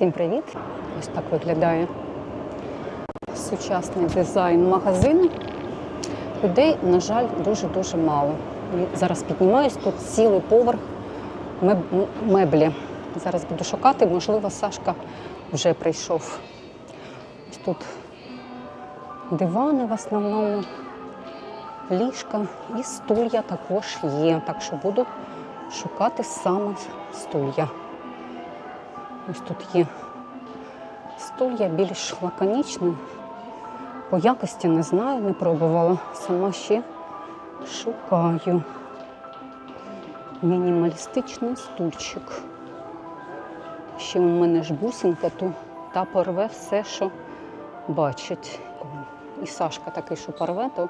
Всім привіт! Ось так виглядає сучасний дизайн магазину. Людей, на жаль, дуже-дуже мало. І зараз піднімаюсь, тут цілий поверх меблі. Зараз буду шукати, можливо, Сашка вже прийшов. Ось тут дивани в основному, ліжка і стулья також є. Так що буду шукати саме стулья. Ось тут є стулья більш лаконічні. По якості не знаю, не пробувала. Сама ще шукаю. Мінімалістичний стульчик. Ще у мене ж бусинка, то та порве все, що бачить. І Сашка такий, що порве, то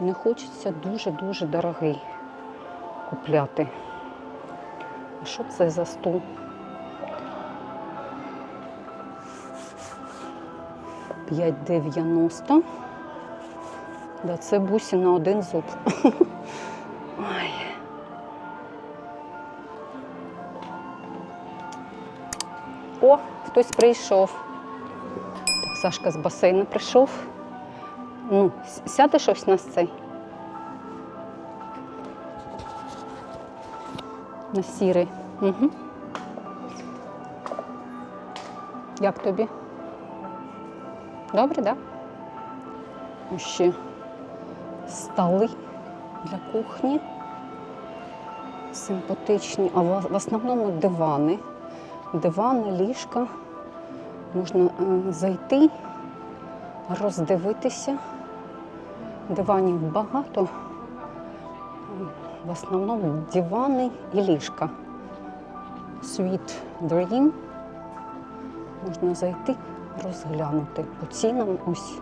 не хочеться дуже-дуже дорогий купляти. А що це за стул? 5,90. Да, це бусі на один зуб. Ой. О, хтось прийшов. Так, Сашка з басейну прийшов. Ну, с- сядеш ось на цей. На сірий. Угу. Як тобі? Добре, так? Да? Ще столи для кухні. Симпатичні, а в основному дивани. Дивани, ліжка. Можна е, зайти, роздивитися. Диванів багато. В основному дивани і ліжка. Sweet Dream. Можна зайти, розглянути. По цінам ось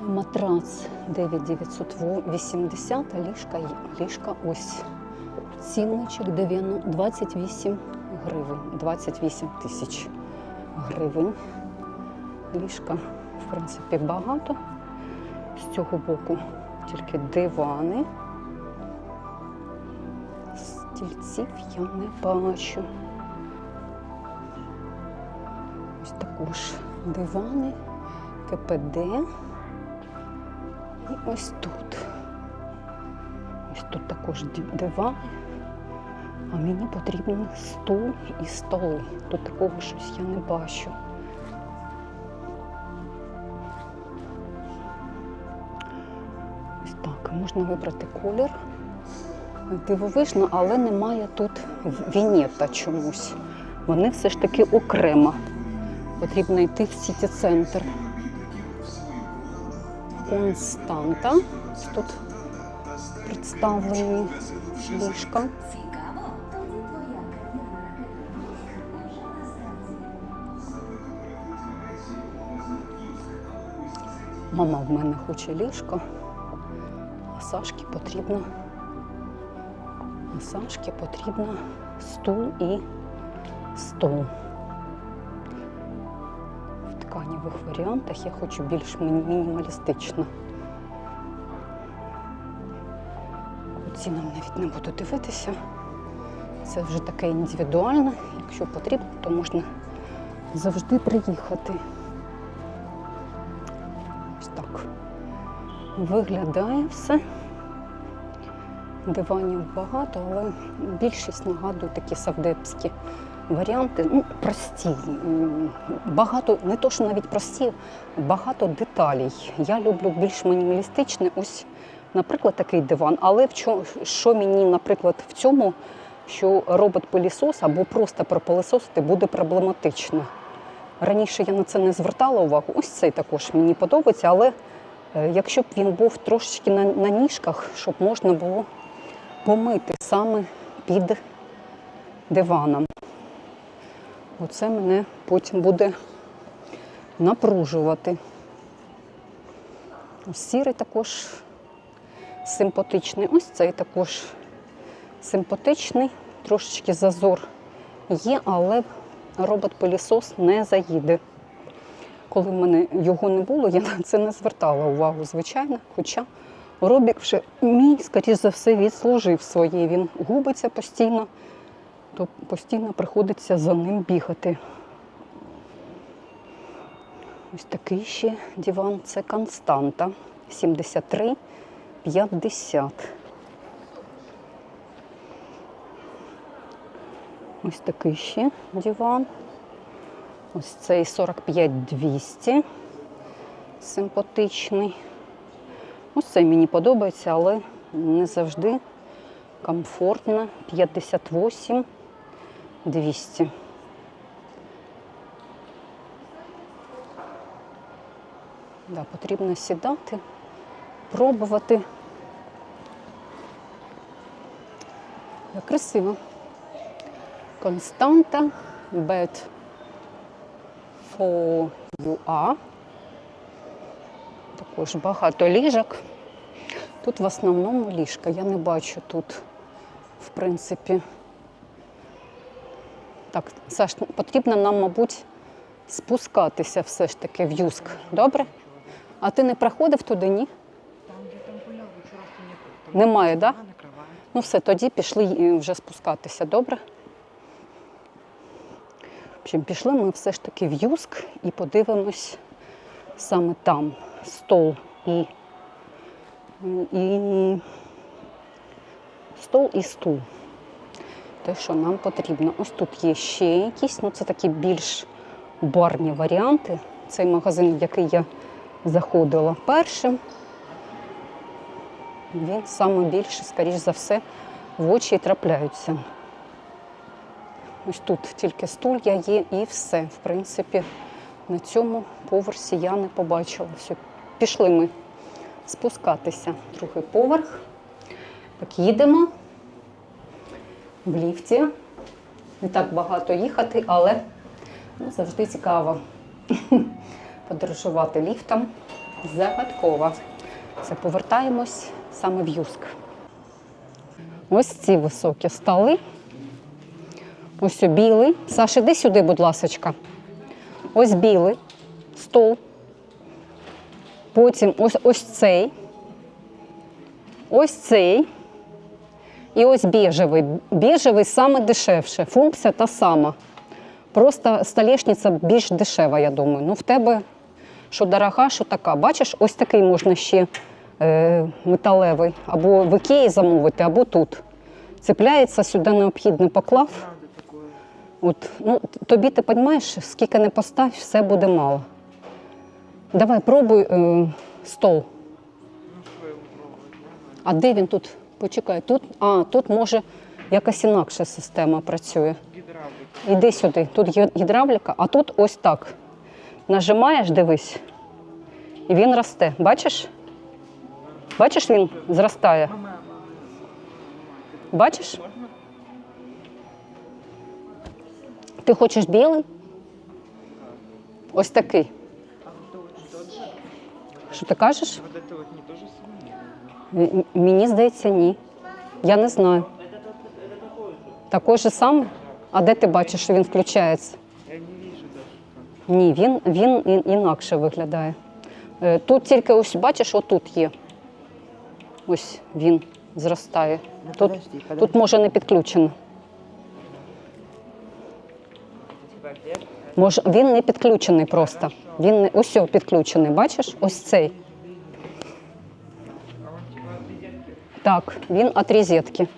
матрац 9980, а ліжка, ліжка ось. Цінничок 28 гривень, 28 тисяч гривень. Ліжка, в принципі, багато. З цього боку тільки дивани. Стільців я не бачу. Ось також дивани, КПД. І ось тут. Ось тут також дивани. А мені потрібен стул і столи. Тут такого щось я не бачу. Ось так, можна вибрати колір. Дивовижно, але немає тут вінета чомусь. Вони все ж таки окремо. Потрібно йти в сіті центр. Константа. Тут представлені ліжка. Мама в мене хоче ліжко, а Сашки потрібно. А Сашки потрібно стул і стол. Варіантах я хочу більш мінімалістично. Цінам навіть не буду дивитися. Це вже таке індивідуальне. Якщо потрібно, то можна завжди приїхати. Ось так виглядає все. Диванів багато, але більшість нагадує такі савдепські варіанти. Ну, прості. Багато, не то, що навіть прості, багато деталей. Я люблю більш мінімалістичне. Ось, наприклад, такий диван. Але в чо- що мені, наприклад, в цьому, що робот-пилісос або просто пропилисосити буде проблематично. Раніше я на це не звертала увагу. Ось цей також мені подобається, але е, якщо б він був трошечки на, на ніжках, щоб можна було помити саме під диваном. Оце мене потім буде напружувати. Ось сірий також симпатичний. Ось цей також симпатичний, трошечки зазор є, але робот-пилісос не заїде. Коли в мене його не було, я на це не звертала увагу, звичайно. Хоча робік вже мій, скоріш за все, відслужив своє. Він губиться постійно, то постійно приходиться за ним бігати. Ось такий ще диван. Це Константа. 73 50. Ось такий ще диван. Ось цей 45 200. Симпатичний. Ось цей мені подобається, але не завжди комфортно. 58 200. Да, потрібно сідати, пробувати. Як красиво. Константа bed for UA. Також багато ліжок. Тут в основному ліжка. Я не бачу тут, в принципі. Так, Саш, потрібно нам, мабуть, спускатися все ж таки в Юск. Добре? А ти не приходив туди, ні? Немає, так? Да? Ну все, тоді пішли е, вже спускатися, добре? В пішли ми все ж таки в Юск і подивимось саме там стол і, і стол і стул. Те, що нам потрібно. Ось тут є ще якісь, ну це такі більш барні варіанти. Цей магазин, в який я заходила першим. Він саме більше, скоріш за все, в очі трапляються. Ось тут тільки стулья є і все. В принципі, на цьому поверсі я не побачила. Все, пішли ми спускатися. Другий поверх. Так, їдемо в ліфті. Не так багато їхати, але ну, завжди цікаво подорожувати ліфтом. Загадково. Все, повертаємось саме в Юск. Ось ці високі столи. Ось білий. Саша, іди сюди, будь ласочка. Ось білий стол. Потім ось, ось цей. Ось цей. І ось біжевий. Біжевий саме дешевше. Функція та сама. Просто столешниця більш дешева, я думаю. Ну, в тебе що дорога, що така. Бачиш, ось такий можна ще е, металевий. Або в Ікеї замовити, або тут. Цепляється сюди необхідний поклав. От, ну, тобі ти розумієш, скільки не постав, все буде мало. Давай, пробуй е, стол. А де він тут? Почекай, тут, а, тут може якась інакша система працює. Гидравлик. Іди сюди, тут гідравліка, а тут ось так. Нажимаєш, дивись, і він росте. Бачиш? Бачиш, він зростає. Бачиш? Ти хочеш білий? Ось такий. Що ти кажеш? М- Мені здається, ні. Я не знаю. Такий же саме? А де ти бачиш, що він включається? Я не вижу даже. как. Ні, він, він і- інакше виглядає. Е, Тут тільки ось бачиш, отут є. Ось він зростає. Ну, Тут, подожди, подожди. тут може не підключено. Може, він не підключений просто. Він не ось підключений. Бачиш? Ось цей. Так, він від розетки.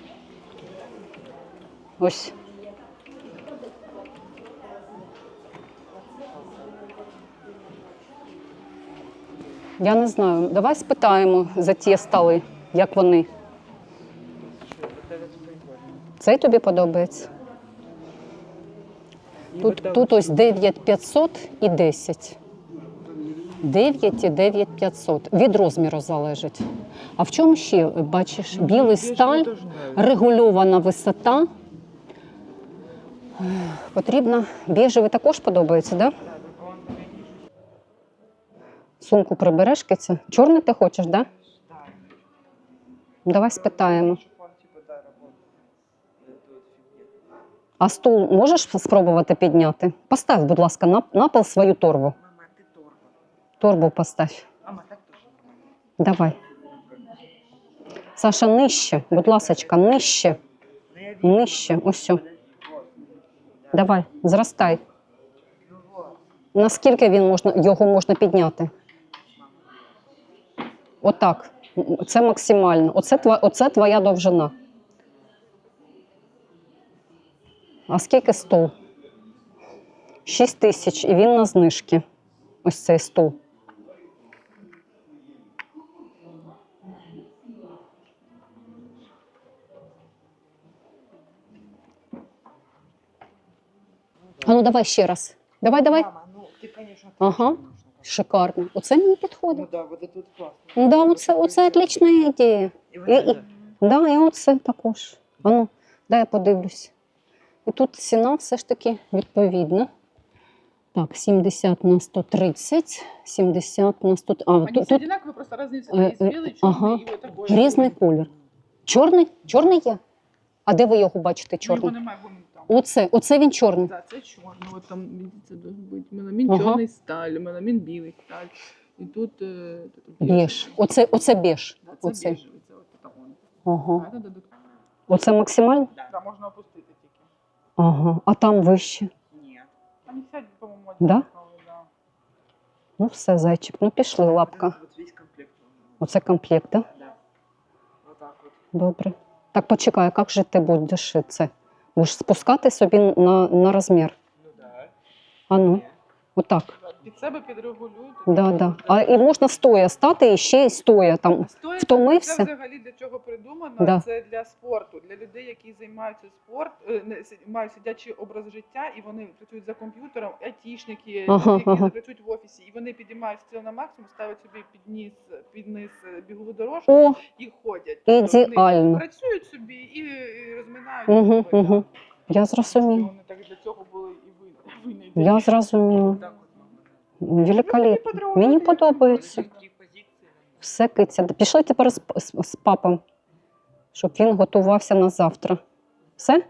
Ось. Я не знаю. Давай спитаємо за ті столи, як вони. Цей тобі подобається? Тут, тут ось 9500 і 10. 9 і 9500. Від розміру залежить. А в чому ще бачиш? Ну, Білий сталь, регульована висота. Потрібно. Біжевий також подобається, так? Да? Сумку прибереш киця. Чорний ти хочеш, так? Да. Давай спитаємо. А стул можеш спробувати підняти? Постав, будь ласка, на, на пол свою торбу. Торбу постав. Давай. Саша, нижче, будь ласочка, нижче, нижче. Ось. Давай, зростай. Наскільки він можна, його можна підняти? Отак. Це максимально. Оце, оце твоя довжина. А скільки стол? 6 тисяч, і він на знижки. Ось цей стол. А ну давай ще раз. Давай, давай. Мама, ну ты, конечно, Ага. отлично. Шикарно. Оце мені Ну підходить. да, вот это вот классно. Ну да, оце, оце отлична ідея. И вот И- это. Да, і оце також. А ну, дай я подивлюсь. І тут ціна все ж таки відповідна. Так, 70 на 130, 70 на 100. А, Они тут, все тут одинаковые, просто разные Э, цвета. Есть э, белый, черный ага. и вот такой. різний колір. Чорний? Чорний є? А де ви його бачите, Ну, Його чорний? немає, вон там. Оце, оце він чорний. Да, це чорний. От там, видите, должен бути меламін Ага. чорний сталь, меламін білий сталь. І тут е, тут Біж. Оце, оце біж. Да, це Оце. біжевий, це от такий. Ага. А це додатково. Оце максимально? Да, можна опустити тільки. Ага. А там вище. Нет. Там сядь, по-моєму, Да? да. Ну все, зайчик. Ну пішли, лапка. Весь комплект. Оце комплект, так? Да? Да. Отак от. Добре. Так почекай, як же ти будеш це? Будеш спускати собі на, на розмір. Ну да. А ну, отак. Під себе підрегулюєте. Да, да. А і можна стоя стати і ще й стоя там. Стоя, Втомився? Це взагалі для чого придумано? Да. Це для спорту, для людей, які займаються спорт, е, не, си- мають сидячий образ життя, і вони працюють за комп'ютером, айтішники, Ага, люди, які ага. працюють в офісі, і вони підіймають стіл на максимум, ставлять собі під низ, під низ е, бігову дорожку О, і ходять. Тобто ідеально. Вони працюють собі і, і розминають. Угу, себе. Я зрозуміла. Вони так для цього були і ви- винайдені. Я зрозуміла. Так. Великолепно. Мені подобається. Все киця. Пішли тепер з, з, з папом, щоб він готувався на завтра. Все?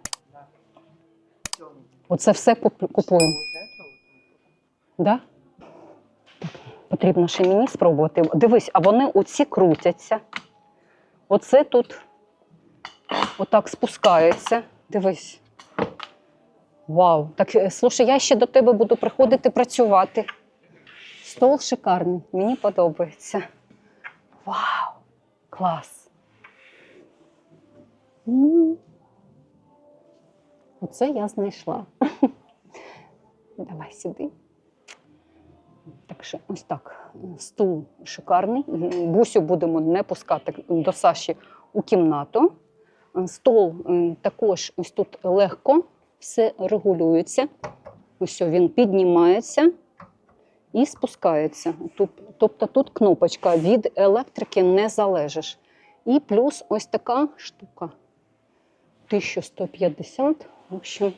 Оце все купуємо. Да? Потрібно ще мені спробувати. Дивись, а вони оці крутяться. Оце тут отак спускається. Дивись. Вау. Так, е, слушай, я ще до тебе буду приходити працювати. Стол шикарний, мені подобається. Вау! Клас! Оце я знайшла. Давай сюди. Так що ось так. Стул шикарний. Бусю будемо не пускати до Саші у кімнату. Стол також ось тут легко, все регулюється. Ось він піднімається і спускається. Тобто тут кнопочка від електрики не залежиш. І плюс ось така штука. 1150. В общем,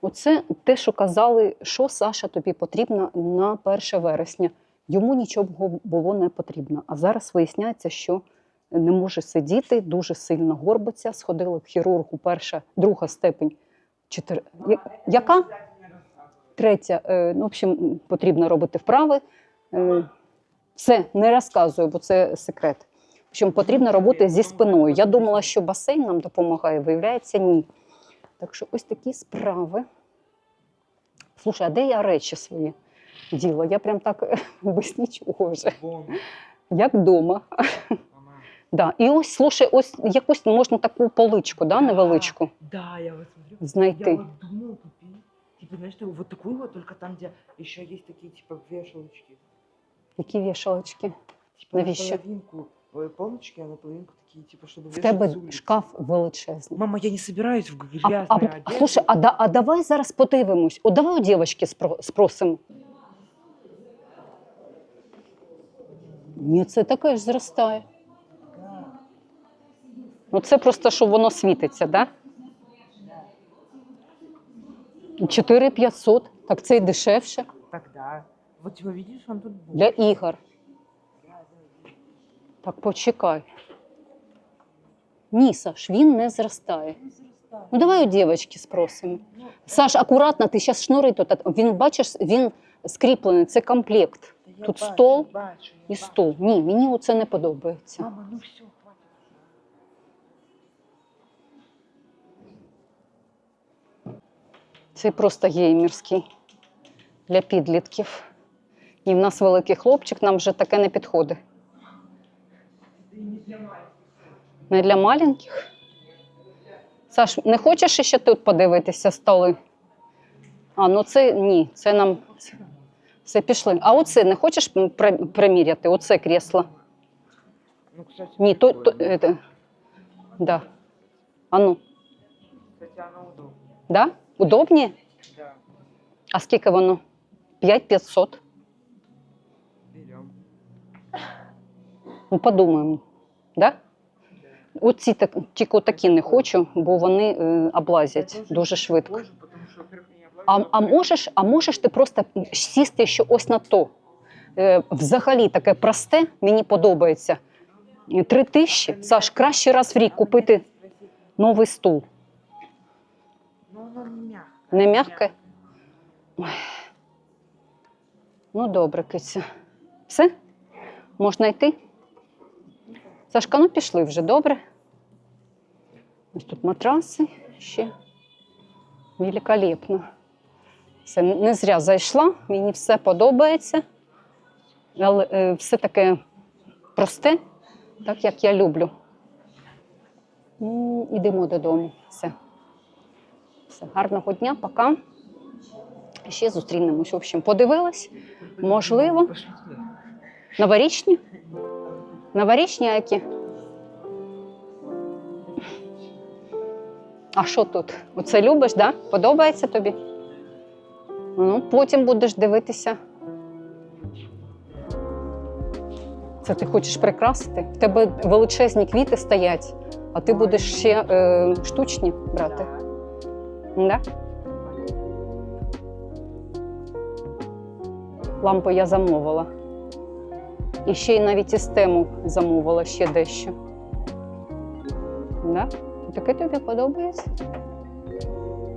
Оце те, що казали, що Саша тобі потрібно на 1 вересня. Йому нічого було не потрібно. А зараз виясняється, що не може сидіти, дуже сильно горбиться. Сходили в хірургу, перша, друга степень. Чотири... Яка? Третя. Е, Ну, в общем, потрібно робити вправи. Е, Все, не розказую, бо це секрет. В общем, потрібно робити зі спиною. Я думала, що басейн нам допомагає, виявляється, ні. Так що ось такі справи. Слушай, а де я речі свої діла? Я прям так без нічого вже. Як вдома. Да. І ось, слушай, ось якусь можна таку поличку, да, невеличку Да, я смотрю. Я знайти. вот думал купить Типа, знаешь, что, вот такую вот, только там, где еще есть такие, типа, вешалочки. Які вішалочки. Типа, Навіщо? на половинку э, полочки, а на половинку такие, типа, чтобы В вешать тебе с улицы. шкаф величезний. Мама, я не собираюсь в А, грязной а, одежде. а, слушай, а, да, а давай зараз подивимось. О, давай у дівчинки спро, спросимо. Ні, це таке ж зростає. Да. Ну це просто, що воно світиться, так? Да? 4500, так це й дешевше Тогда. Вот типа, видишь, он тут будет. для ігор. Так, почекай. Ні, Саш, він не зростає. Ну давай у дівчинки спросимо. Саш, акуратно, ти зараз шнури тут. Він бачиш, він скріплений, це комплект. Тут стол І стул. Ні, мені оце не подобається. Мама, ну все, Це просто геймерський. для підлітків. І в нас великий хлопчик, нам вже таке не підходить. Не для маленьких? Саш, не хочеш ще тут подивитися столи? А, ну це ні, це нам. Все пішли. А оце не хочеш приміряти? Оце крісло? Ну, кстати, Ні, то, то это, да. А ну, Кстати, оно удобно. да? Удобні? Да, А скільки воно? 5500. берем. Ну, подумаємо. Да? Оці так, тільки такі не хочу, бо вони е, облазять дуже швидко. Позже, потому что, во-первых, не А, а, можеш, а можеш ти просто сісти ще ось на то? Е, взагалі таке просте, мені подобається. Е, Три тисячі. Саш, краще раз в рік купити новий стул. Не мягке? Ну, добре, киця. Все? Можна йти? Сашка, ну пішли вже, добре? Ось тут матраси ще. Великолепно. Все, не зря зайшла, мені все подобається. Але е, все таке просте, так як я люблю. Ідемо додому. Все. Все. Гарного дня, пока. Ще зустрінемось. В общем, подивилась. Можливо. Новорічні? Новорічні які? А що тут? Оце любиш, да? Подобається тобі? Ну, потім будеш дивитися. Це ти хочеш прикрасити? В тебе величезні квіти стоять, а ти будеш ще е, штучні брати. Да? Лампу я замовила. І ще й навіть із тему замовила ще дещо. Да? Таке тобі подобається?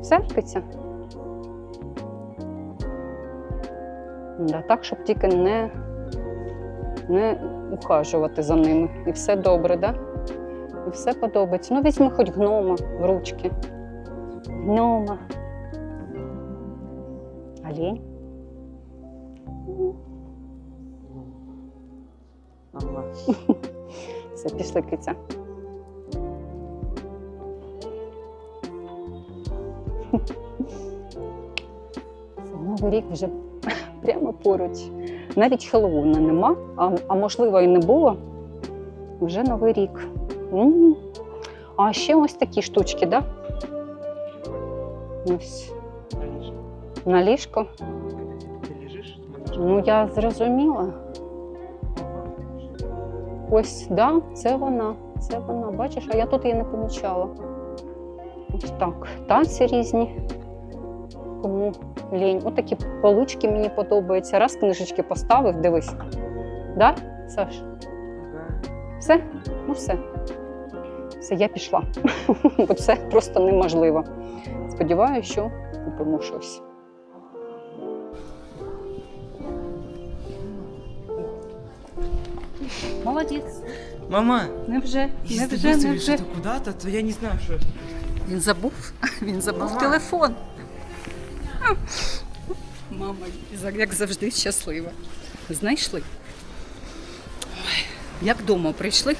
Все, киця? Да, так, щоб тільки не, не ухажувати за ними. І все добре, да? І все подобається. Ну, візьми хоч гнома в ручки. Гнома. Олень. Ага. Все, пішли киця. Новий рік вже прямо поруч. Навіть Хеллоуна нема, а, а можливо і не було. Вже Новий рік. М. А ще ось такі штучки, да? Ось на ліжко. Ну, я зрозуміла. Ось, да, це вона. Це вона. Бачиш, а я тут її не помічала. Ось так. Танці різні. Кому лінь. Отакі полички мені подобаються. Раз книжечки поставив, дивись. Да, Саш? Все? Ну все. Все, я пішла. Бо це просто неможливо. Сподіваюся, що купимо щось. Молодець. Мама, Невже? если ты Невже, выставишь невже. это куда-то, то я не знаю, что... Він забув. Він забув Мама. телефон. Мама, як завжди, щаслива. Знайшли. Ой, як вдома прийшли,